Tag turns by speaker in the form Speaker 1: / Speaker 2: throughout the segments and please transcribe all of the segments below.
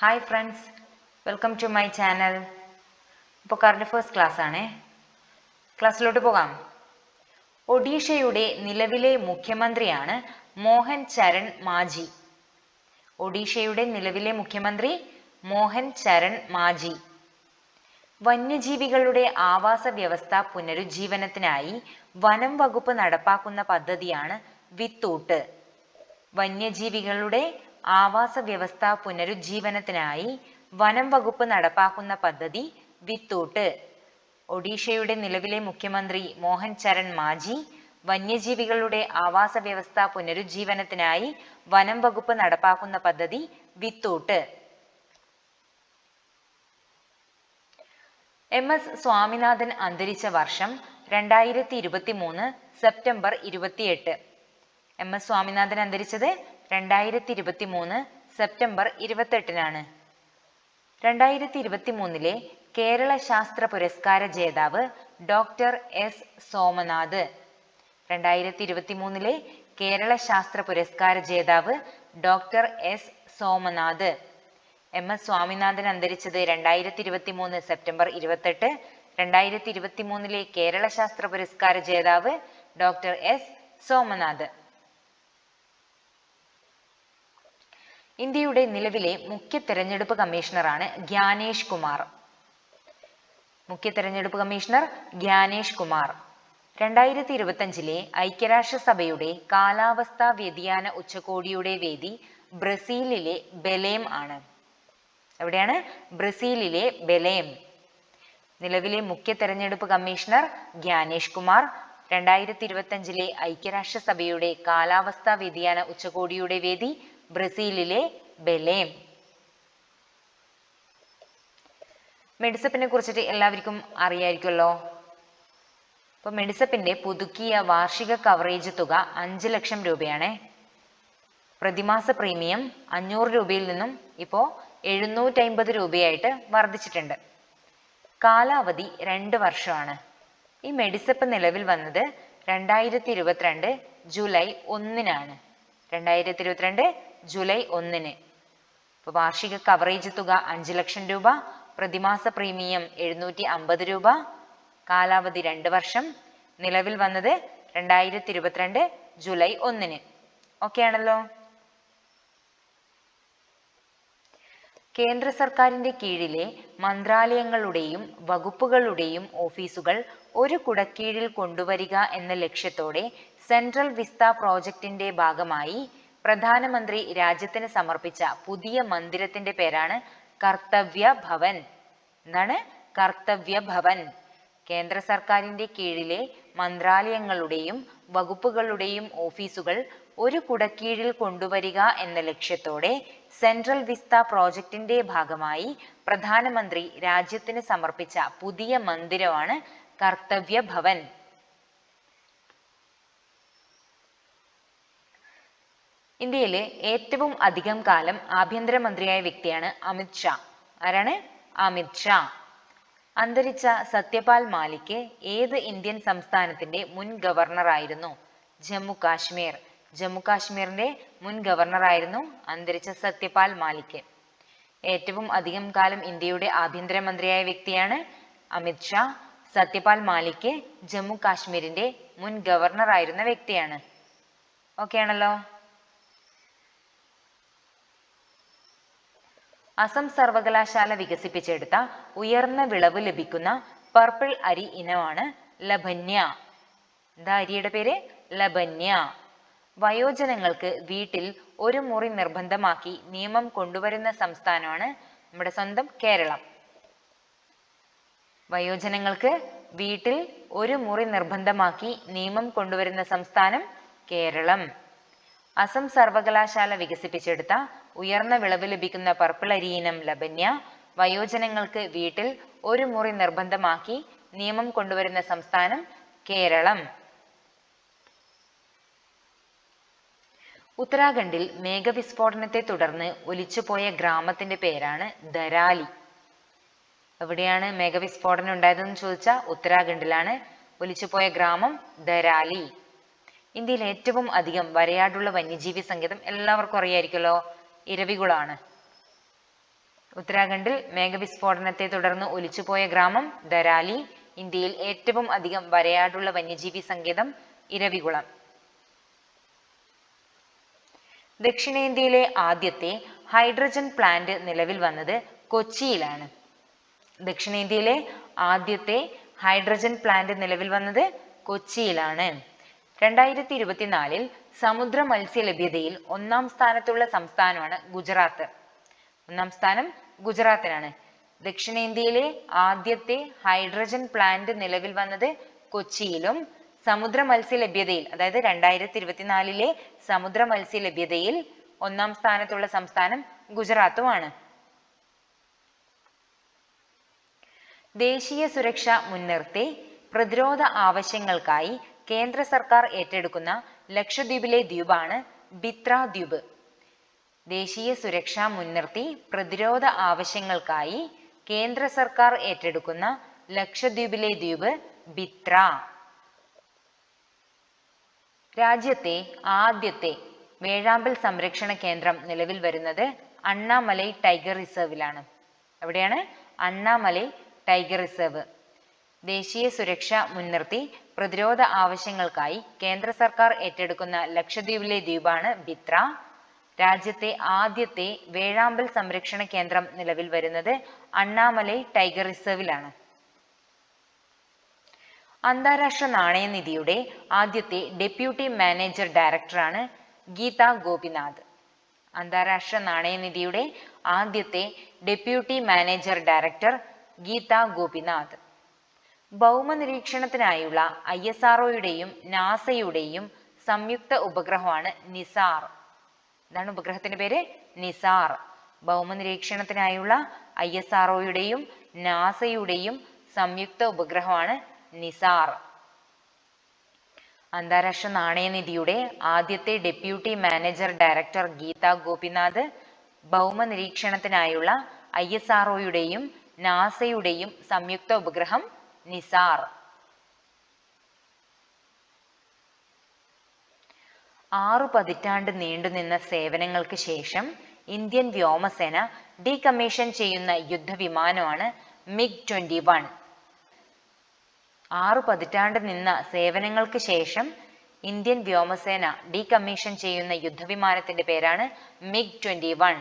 Speaker 1: Hi friends welcome to my channel ഇപ്പോൾ current affairs class ആണേ. ക്ലാസ്സിലോട്ട് പോകാം. ഒഡീഷയുടെ നിലവിലെ മുഖ്യമന്ത്രിയാണ് മോഹൻ ചരൺ മാജി. ഒഡീഷയുടെ നിലവിലെ മുഖ്യമന്ത്രി മോഹൻ ചരൺ മാജി. വന്യജീവികളുടെ ആവാസ വ്യവസ്ഥ പുനരുജ്ജീവനത്തിനായി വനം വകുപ്പ് നടപ്പാക്കുന്ന പദ്ധതിയാണ് വിത്തൂട്ട്. വന്യജീവികളുടെ ആവാസ വ്യവസ്ഥ പുനരുജ്ജീവനത്തിനായി വനം വകുപ്പ് നടപ്പാക്കുന്ന പദ്ധതി വിത്തൂട്ട്. ഒഡീഷയുടെ നിലവിലെ മുഖ്യമന്ത്രി മോഹൻ ചരൺ മാജി വന്യജീവികളുടെ ആവാസ വ്യവസ്ഥ പുനരുജ്ജീവനത്തിനായി വനം വകുപ്പ് നടപ്പാക്കുന്ന പദ്ധതി വിത്തൂട്ട്. എം എസ് സ്വാമിനാഥൻ അന്തരിച്ച വർഷം രണ്ടായിരത്തി ഇരുപത്തി മൂന്ന് സെപ്റ്റംബർ ഇരുപത്തിയെട്ട്. എം എസ് സ്വാമിനാഥൻ അന്തരിച്ചത് രണ്ടായിരത്തി ഇരുപത്തി മൂന്ന് സെപ്റ്റംബർ ഇരുപത്തെട്ടിനാണ്. രണ്ടായിരത്തി ഇരുപത്തി മൂന്നിലെ കേരള ശാസ്ത്ര പുരസ്കാര ജേതാവ് ഡോക്ടർ എസ് സോമനാഥ്. രണ്ടായിരത്തി ഇരുപത്തി മൂന്നിലെ കേരള ശാസ്ത്ര പുരസ്കാര ജേതാവ് doctor S Somanath. M S Swaminathan അന്തരിച്ചത് രണ്ടായിരത്തി ഇരുപത്തി മൂന്ന് സെപ്റ്റംബർ ഇരുപത്തെട്ട്. രണ്ടായിരത്തി ഇരുപത്തി മൂന്നിലെ കേരള ശാസ്ത്ര പുരസ്കാര ജേതാവ് ഡോക്ടർ എസ് സോമനാഥ്. ഇന്ത്യയുടെ നിലവിലെ മുഖ്യ തെരഞ്ഞെടുപ്പ് കമ്മീഷണറാണ് ഗ്യാനേഷ് കുമാർ. മുഖ്യ തെരഞ്ഞെടുപ്പ് കമ്മീഷണർ ഗ്യാനേഷ് കുമാർ. രണ്ടായിരത്തി ഇരുപത്തഞ്ചിലെ ഐക്യരാഷ്ട്രസഭയുടെ കാലാവസ്ഥാ വ്യതിയാന ഉച്ചകോടിയുടെ വേദി ബ്രസീലിലെ ബെലേം ആണ്. എവിടെയാണ് ബ്രസീലിലെ ബെലേം. നിലവിലെ മുഖ്യ തെരഞ്ഞെടുപ്പ് കമ്മീഷണർ ഗ്യാനേഷ് കുമാർ രണ്ടായിരത്തി ഇരുപത്തഞ്ചിലെ ഐക്യരാഷ്ട്രസഭയുടെ കാലാവസ്ഥാ വ്യതിയാന ഉച്ചകോടിയുടെ വേദി ബ്രസീലിലെ ബെലേം. മെഡിസപ്പിനെ കുറിച്ചിട്ട് എല്ലാവർക്കും അറിയായിരിക്കുമല്ലോ. അപ്പൊ മെഡിസപ്പിന്റെ പുതുക്കിയ വാർഷിക കവറേജ് തുക അഞ്ച് ലക്ഷം രൂപയാണ്. പ്രതിമാസ പ്രീമിയം അഞ്ഞൂറ് രൂപയിൽ നിന്നും ഇപ്പോൾ എഴുന്നൂറ്റി അമ്പത് രൂപയായിട്ട് വർദ്ധിച്ചിട്ടുണ്ട്. കാലാവധി രണ്ട് വർഷമാണ്. ഈ മെഡിസപ്പ് നിലവിൽ വന്നത് രണ്ടായിരത്തി ഇരുപത്തിരണ്ട് ജൂലൈ ഒന്നിനാണ്. രണ്ടായിരത്തി ഇരുപത്തിരണ്ട് ജൂലൈ ഒന്നിന്. ഇപ്പോൾ വാർഷിക കവറേജ് തുക അഞ്ച് ലക്ഷം രൂപ പ്രതിമാസ പ്രീമിയം എഴുന്നൂറ്റി അമ്പത് രൂപ കാലാവധി രണ്ട് വർഷം. നിലവിൽ വന്നത് രണ്ടായിരത്തി ഇരുപത്തിരണ്ട് ജൂലൈ ഒന്നിന്. ഓക്കെ ആണല്ലോ? കേന്ദ്ര സർക്കാരിന്റെ കീഴിലെ മന്ത്രാലയങ്ങളുടെയും വകുപ്പുകളുടെയും ഓഫീസുകൾ ഒരു കുടക്കീഴിൽ കൊണ്ടുവരിക എന്ന ലക്ഷ്യത്തോടെ സെൻട്രൽ വിസ്ത പ്രോജക്റ്റിന്റെ ഭാഗമായി പ്രധാനമന്ത്രി രാജ്യത്തിന് സമർപ്പിച്ച പുതിയ മന്ദിരത്തിന്റെ പേരാണ് കർത്തവ്യ ഭവൻ. എന്താണ് കർത്തവ്യ ഭവൻ. കേന്ദ്ര സർക്കാരിന്റെ കീഴിലെ മന്ത്രാലയങ്ങളുടെയും വകുപ്പുകളുടെയും ഓഫീസുകൾ ഒരു കുടക്കീഴിൽ കൊണ്ടുവരിക എന്ന ലക്ഷ്യത്തോടെ സെൻട്രൽ വിസ്ത പ്രോജക്റ്റിന്റെ ഭാഗമായി പ്രധാനമന്ത്രി രാജ്യത്തിന് സമർപ്പിച്ച പുതിയ മന്ദിരമാണ് കർത്തവ്യ ഭവൻ. ഇന്ത്യയിലെ ഏറ്റവും അധികം കാലം ആഭ്യന്തരമന്ത്രിയായ വ്യക്തിയാണ് അമിത് ഷാ. ആരാണ്? അമിത് ഷാ. അന്തരിച്ച സത്യപാൽ മാലിക് ഏത് ഇന്ത്യൻ സംസ്ഥാനത്തിന്റെ മുൻ ഗവർണർ ആയിരുന്നു? ജമ്മു കാശ്മീർ. ജമ്മു കാശ്മീരിന്റെ മുൻ ഗവർണർ ആയിരുന്നു അന്തരിച്ച സത്യപാൽ മാലിക്. ഏറ്റവും അധികം കാലം ഇന്ത്യയുടെ ആഭ്യന്തരമന്ത്രിയായ വ്യക്തിയാണ് അമിത് ഷാ. സത്യപാൽ മാലിക് ജമ്മു കാശ്മീരിന്റെ മുൻ ഗവർണർ ആയിരുന്ന വ്യക്തിയാണ്. ഓക്കെ ആണല്ലോ അസം സർവകലാശാല വികസിപ്പിച്ചെടുത്ത ഉയർന്ന വിളവ് ലഭിക്കുന്ന പർപ്പിൾ അരി ഇനമാണ് ലഭന്യ എന്താ അരിയുടെ പേര് ലഭന്യ വയോജനങ്ങൾക്ക് വീട്ടിൽ ഒരു മുറി നിർബന്ധമാക്കി നിയമം കൊണ്ടുവരുന്ന സംസ്ഥാനമാണ് നമ്മുടെ സ്വന്തം കേരളം. വയോജനങ്ങൾക്ക് വീട്ടിൽ ഒരു മുറി നിർബന്ധമാക്കി നിയമം കൊണ്ടുവരുന്ന സംസ്ഥാനം കേരളം. അസം സർവകലാശാല വികസിപ്പിച്ചെടുത്ത ഉയർന്ന വിളവ് ലഭിക്കുന്ന പർപ്പിൾ അരിയിനം ലബന്യ വയോജനങ്ങൾക്ക് വീട്ടിൽ ഒരു മുറി നിർബന്ധമാക്കി നിയമം കൊണ്ടുവരുന്ന സംസ്ഥാനം കേരളം. ഉത്തരാഖണ്ഡിൽ മേഘവിസ്ഫോടനത്തെ തുടർന്ന് ഒലിച്ചുപോയ ഗ്രാമത്തിന്റെ പേരാണ് ദരാലി എവിടെയാണ് മേഘവിസ്ഫോടനം ഉണ്ടായതെന്ന് ചോദിച്ചാൽ ഉത്തരാഖണ്ഡിലാണ് ഒലിച്ചുപോയ ഗ്രാമം ദരാലി ഇന്ത്യയിൽ ഏറ്റവും അധികം വരയാടുള്ള വന്യജീവി സങ്കേതം എല്ലാവർക്കും അറിയായിരിക്കുമല്ലോ. ഇരവികുളമാണ് ഉത്തരാഖണ്ഡിൽ മേഘവിസ്ഫോടനത്തെ തുടർന്ന് ഒലിച്ചുപോയ ഗ്രാമം ദരാലി ഇന്ത്യയിൽ ഏറ്റവും അധികം വരയാടുള്ള വന്യജീവി സങ്കേതം ഇരവികുളം. ദക്ഷിണേന്ത്യയിലെ ആദ്യത്തെ ഹൈഡ്രജൻ പ്ലാന്റ് നിലവിൽ വന്നത് കൊച്ചിയിലാണ്. ദക്ഷിണേന്ത്യയിലെ ആദ്യത്തെ ഹൈഡ്രജൻ പ്ലാന്റ് നിലവിൽ വന്നത് കൊച്ചിയിലാണ്. രണ്ടായിരത്തി ഇരുപത്തിനാലിൽ സമുദ്ര മത്സ്യ ലഭ്യതയിൽ ഒന്നാം സ്ഥാനത്തുള്ള സംസ്ഥാനമാണ് ഗുജറാത്ത്. ഒന്നാം സ്ഥാനം ഗുജറാത്തിനാണ്. ദക്ഷിണേന്ത്യയിലെ ആദ്യത്തെ ഹൈഡ്രജൻ പ്ലാന്റ് നിലവിൽ വന്നത് കൊച്ചിയിലും സമുദ്ര മത്സ്യ ലഭ്യതയിൽ അതായത് രണ്ടായിരത്തി ഇരുപത്തിനാലിലെ സമുദ്ര മത്സ്യ ലഭ്യതയിൽ ഒന്നാം സ്ഥാനത്തുള്ള സംസ്ഥാനം ഗുജറാത്തുമാണ്. ദേശീയ സുരക്ഷ മുൻനിർത്തി പ്രതിരോധ ആവശ്യങ്ങൾക്കായി കേന്ദ്ര സർക്കാർ ഏറ്റെടുക്കുന്ന ലക്ഷദ്വീപിലെ ദ്വീപാണ് ബിത്ര ദ്വീപ് ദേശീയ സുരക്ഷ മുൻനിർത്തി പ്രതിരോധ ആവശ്യങ്ങൾക്കായി കേന്ദ്ര സർക്കാർ ഏറ്റെടുക്കുന്ന ലക്ഷദ്വീപിലെ ദ്വീപ് ബിത്ര. രാജ്യത്തെ ആദ്യത്തെ വേഴാമ്പൽ സംരക്ഷണ കേന്ദ്രം നിലവിൽ വരുന്നത് അണ്ണാമലൈ ടൈഗർ റിസർവിലാണ്. എവിടെയാണ് അണ്ണാമലൈ ടൈഗർ റിസർവ്. ദേശീയ സുരക്ഷ മുൻനിർത്തി പ്രതിരോധ ആവശ്യങ്ങൾക്കായി കേന്ദ്ര സർക്കാർ ഏറ്റെടുക്കുന്ന ലക്ഷദ്വീപിലെ ദ്വീപാണ് ബിത്ര. രാജ്യത്തെ ആദ്യത്തെ വേഴാമ്പൽ സംരക്ഷണ കേന്ദ്രം നിലവിൽ വരുന്നത് അണ്ണാമലൈ ടൈഗർ റിസർവിലാണ്. അന്താരാഷ്ട്ര നാണയനിധിയുടെ ആദ്യത്തെ ഡെപ്യൂട്ടി മാനേജർ ഡയറക്ടറാണ് ഗീത ഗോപിനാഥ്. അന്താരാഷ്ട്ര നാണയനിധിയുടെ ആദ്യത്തെ deputy manager director Gita Gopinath. ഭൗമ നിരീക്ഷണത്തിനായുള്ള ഐ എസ് ആർഒയുടെയും നാസയുടെയും സംയുക്ത ഉപഗ്രഹമാണ് നിസാർ. ഇതാണ് ഉപഗ്രഹത്തിന്റെ പേര്. നിസാർ. ഭൗമ നിരീക്ഷണത്തിനായുള്ള ഐ എസ് ആർഒയുടെയും നാസയുടെയും സംയുക്ത ഉപഗ്രഹമാണ് നിസാർ. അന്താരാഷ്ട്ര നാണയനിധിയുടെ ആദ്യത്തെ deputy manager director Gita Gopinath ഭൗമ നിരീക്ഷണത്തിനായുള്ള ഐ എസ് ആർഒയുടെയും നാസയുടെയും സംയുക്ത ഉപഗ്രഹം നിസാർ. ആറു പതിറ്റാണ്ട് നീണ്ടുനിന്ന സേവനങ്ങൾക്ക് ശേഷം ഇന്ത്യൻ വ്യോമസേന ഡീകമ്മീഷൻ ചെയ്യുന്ന യുദ്ധവിമാനമാണ് മിഗ് ട്വന്റി വൺ. ആറു പതിറ്റാണ്ട് നിന്ന സേവനങ്ങൾക്ക് ശേഷം ഇന്ത്യൻ വ്യോമസേന ഡീകമ്മീഷൻ ചെയ്യുന്ന യുദ്ധവിമാനത്തിന്റെ പേരാണ് മിഗ് ട്വന്റി വൺ.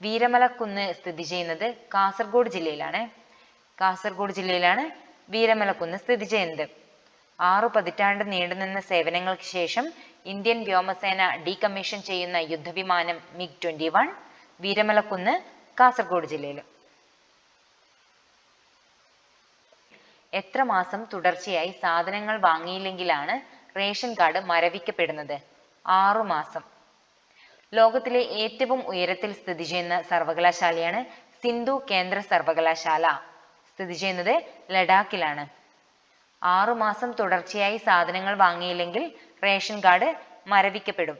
Speaker 1: വീരമലക്കുന്ന് സ്ഥിതി ചെയ്യുന്നത് കാസർഗോഡ് ജില്ലയിലാണ്. കാസർഗോഡ് ജില്ലയിലാണ് വീരമലക്കുന്ന് സ്ഥിതി ചെയ്യുന്നത്. ആറു പതിറ്റാണ്ട് നീണ്ടുനിന്ന സേവനങ്ങൾക്ക് ശേഷം ഇന്ത്യൻ വ്യോമസേന ഡീകമ്മീഷൻ ചെയ്യുന്ന യുദ്ധവിമാനം MiG twenty one Veeramalakunnu Kasaragod ജില്ലയിൽ എത്ര മാസം തുടർച്ചയായി സാധനങ്ങൾ വാങ്ങിയില്ലെങ്കിലാണ് റേഷൻ കാർഡ് മരവിക്കപ്പെടുന്നത്? ആറു മാസം. ലോകത്തിലെ ഏറ്റവും ഉയരത്തിൽ സ്ഥിതി ചെയ്യുന്ന സർവകലാശാലയാണ് സിന്ധു കേന്ദ്ര സർവകലാശാല. സ്ഥിതി ചെയ്യുന്നത് ലഡാക്കിലാണ്. ആറു മാസം തുടർച്ചയായി സാധനങ്ങൾ വാങ്ങിയില്ലെങ്കിൽ റേഷൻ കാർഡ് മരവിക്കപ്പെടും.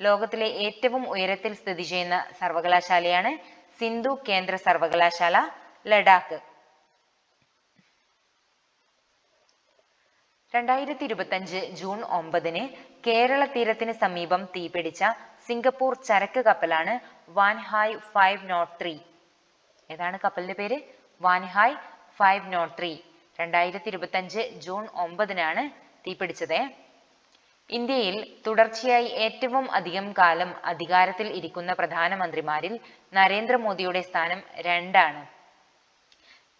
Speaker 1: ലോകത്തിലെ ഏറ്റവും ഉയരത്തിൽ സ്ഥിതി ചെയ്യുന്ന സർവകലാശാലയാണ് സിന്ധു കേന്ദ്ര സർവകലാശാല ലഡാക്ക്. രണ്ടായിരത്തി ഇരുപത്തഞ്ച് ജൂൺ ഒമ്പതിന് കേരള തീരത്തിന് സമീപം തീപിടിച്ച സിംഗപ്പൂർ ചരക്ക് കപ്പലാണ് Wan Hai five not three. ഏതാണ് കപ്പലിന്റെ പേര്? Wan Hai five nought three. രണ്ടായിരത്തി ഇരുപത്തഞ്ച് ജൂൺ ഒമ്പതിനാണ് തീപിടിച്ചത്. ഇന്ത്യയിൽ തുടർച്ചയായി ഏറ്റവും അധികം കാലം അധികാരത്തിൽ ഇരിക്കുന്ന പ്രധാനമന്ത്രിമാരിൽ നരേന്ദ്രമോദിയുടെ സ്ഥാനം രണ്ടാണ്.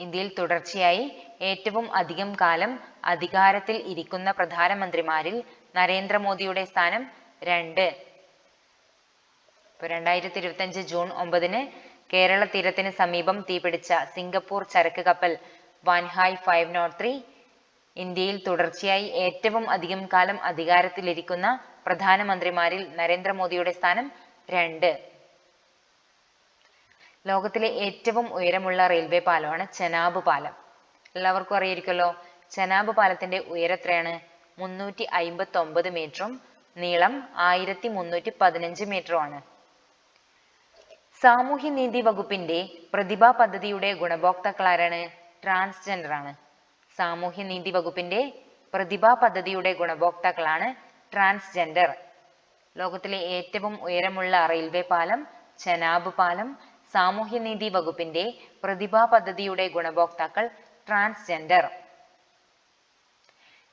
Speaker 1: ഇന്ത്യയിൽ തുടർച്ചയായി ഏറ്റവും അധികം കാലം അധികാരത്തിൽ ഇരിക്കുന്ന പ്രധാനമന്ത്രിമാരിൽ നരേന്ദ്രമോദിയുടെ സ്ഥാനം രണ്ട്. രണ്ടായിരത്തി ഇരുപത്തഞ്ച് ജൂൺ ഒമ്പതിന് കേരള തീരത്തിന് സമീപം തീപിടിച്ച സിംഗപ്പൂർ ചരക്ക് കപ്പൽ വാൻഹായ് ഫൈവ് നോട്ട് ത്രീ ഇന്ത്യയിൽ തുടർച്ചയായി ഏറ്റവും അധികം കാലം അധികാരത്തിലിരിക്കുന്ന പ്രധാനമന്ത്രിമാരിൽ നരേന്ദ്രമോദിയുടെ സ്ഥാനം രണ്ട്. ലോകത്തിലെ ഏറ്റവും ഉയരമുള്ള റെയിൽവേ പാലമാണ് ചെനാബ് പാലം. എല്ലാവർക്കും അറിയിരിക്കുമല്ലോ ചെനാബ് പാലത്തിന്റെ ഉയരത്രയാണ് മുന്നൂറ്റി അയിമ്പത്തി ഒമ്പത് മീറ്ററും നീളം ആയിരത്തി മുന്നൂറ്റി പതിനഞ്ച് മീറ്ററുമാണ് സാമൂഹ്യനീതി വകുപ്പിന്റെ പ്രതിഭാ പദ്ധതിയുടെ ഗുണഭോക്താക്കളാരാണ്? ട്രാൻസ്ജെൻഡർ ആണ് സാമൂഹ്യനീതി വകുപ്പിന്റെ പ്രതിഭാ പദ്ധതിയുടെ ഗുണഭോക്താക്കളാണ് ട്രാൻസ്ജെൻഡർ. ലോകത്തിലെ ഏറ്റവും ഉയരമുള്ള റെയിൽവേ പാലം ചെനാബ് പാലം സാമൂഹ്യ നീതി വകുപ്പിന്റെ പ്രതിഭാ പദ്ധതിയുടെ ഗുണഭോക്താക്കൾ ട്രാൻസ്ജെൻഡർ.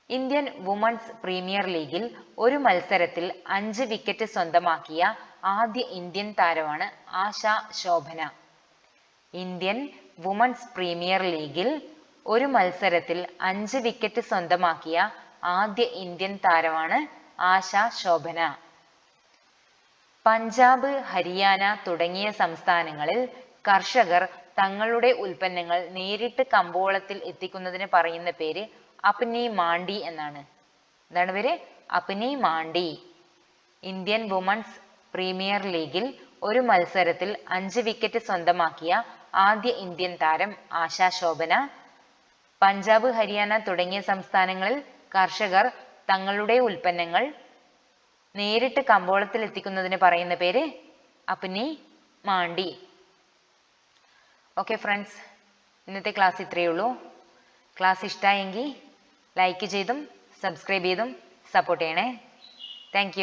Speaker 1: ഇന്ത്യൻ വുമൺസ് പ്രീമിയർ ലീഗിൽ ഒരു മത്സരത്തിൽ അഞ്ച് വിക്കറ്റ് സ്വന്തമാക്കിയ ആദ്യ ഇന്ത്യൻ താരമാണ് Asha Sobhana. Indian women's premier ലീഗിൽ ഒരു മത്സരത്തിൽ അഞ്ച് വിക്കറ്റ് സ്വന്തമാക്കിയ ആദ്യ ഇന്ത്യൻ താരമാണ് ആശ ശോഭന. പഞ്ചാബ് ഹരിയാന തുടങ്ങിയ സംസ്ഥാനങ്ങളിൽ കർഷകർ തങ്ങളുടെ ഉൽപ്പന്നങ്ങൾ നേരിട്ട് കമ്പോളത്തിൽ എത്തിക്കുന്നതിന് പറയുന്ന പേര് അപ്നി മാണ്ടി എന്നാണ്. എന്താണ് പേര്? അപ്നി മാണ്ടി ഇന്ത്യൻ വുമൺസ് പ്രീമിയർ ലീഗിൽ ഒരു മത്സരത്തിൽ അഞ്ച് വിക്കറ്റ് സ്വന്തമാക്കിയ ആദ്യ ഇന്ത്യൻ താരം ആശാ ശോഭന പഞ്ചാബ് ഹരിയാന തുടങ്ങിയ സംസ്ഥാനങ്ങളിൽ കർഷകർ തങ്ങളുടെ ഉൽപ്പന്നങ്ങൾ നേരിട്ട് കമ്പോളത്തിൽ എത്തിക്കുന്നതിന് പറയുന്ന പേര് അപ്നി മാണ്ടി ഓക്കെ ഫ്രണ്ട്സ് ഇന്നത്തെ ക്ലാസ് ഇത്രയേ ഉള്ളൂ. ക്ലാസ് ഇഷ്ടമായെങ്കിൽ ലൈക്ക് ചെയ്തും സബ്സ്ക്രൈബ് ചെയ്തും സപ്പോർട്ട് ചെയ്യണേ. താങ്ക്